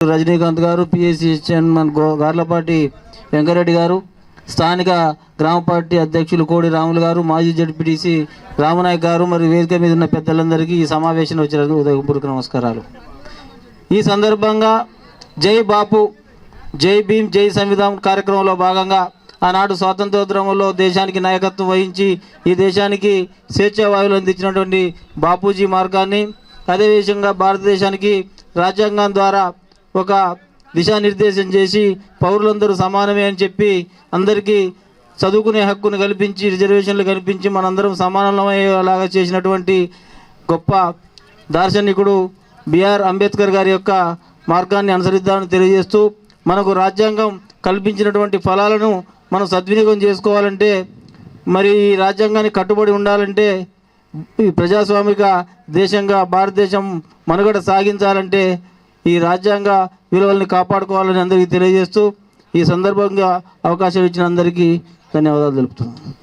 Rajinikanth garu PSC chairman గో గార్లపాటి వెంకరెడ్డి గారు స్థానిక గ్రామ పార్టీ అధ్యక్షులు కోడి రాములు గారు మాజీ జడ్పీటీసీ రామనాయక్ గారు మరియు వేదిక మీద ఉన్న పెద్దలందరికీ ఈ సమావేశం వచ్చినందుకు ఉదయపూర్వక నమస్కారాలు. ఈ సందర్భంగా జై బాపు జై భీమ్ జై సంవిధానం కార్యక్రమంలో భాగంగా ఆనాడు స్వాతంత్రోద్యమంలో దేశానికి నాయకత్వం వహించి ఈ దేశానికి స్వేచ్ఛా వాయువులు అందించినటువంటి బాపూజీ మార్గాన్ని అదేవిధంగా భారతదేశానికి రాజ్యాంగం ద్వారా ఒక దిశానిర్దేశం చేసి పౌరులందరూ సమానమే అని చెప్పి అందరికీ చదువుకునే హక్కును కల్పించి రిజర్వేషన్లు కల్పించి మనందరం సమానమయ్యేలాగా చేసినటువంటి గొప్ప దార్శనికుడు బిఆర్ అంబేద్కర్ గారి యొక్క మార్గాన్ని అనుసరిద్దామని తెలియజేస్తూ మనకు రాజ్యాంగం కల్పించినటువంటి ఫలాలను మనం సద్వినియోగం చేసుకోవాలంటే మరి ఈ రాజ్యాంగానికి కట్టుబడి ఉండాలంటే ఈ ప్రజాస్వామిక దేశంగా భారతదేశం మనుగడ సాగించాలంటే ఈ రాజ్యాంగ విలువల్ని కాపాడుకోవాలని అందరికీ తెలియజేస్తూ ఈ సందర్భంగా అవకాశం ఇచ్చిన అందరికీ ధన్యవాదాలు తెలుపుతున్నాను.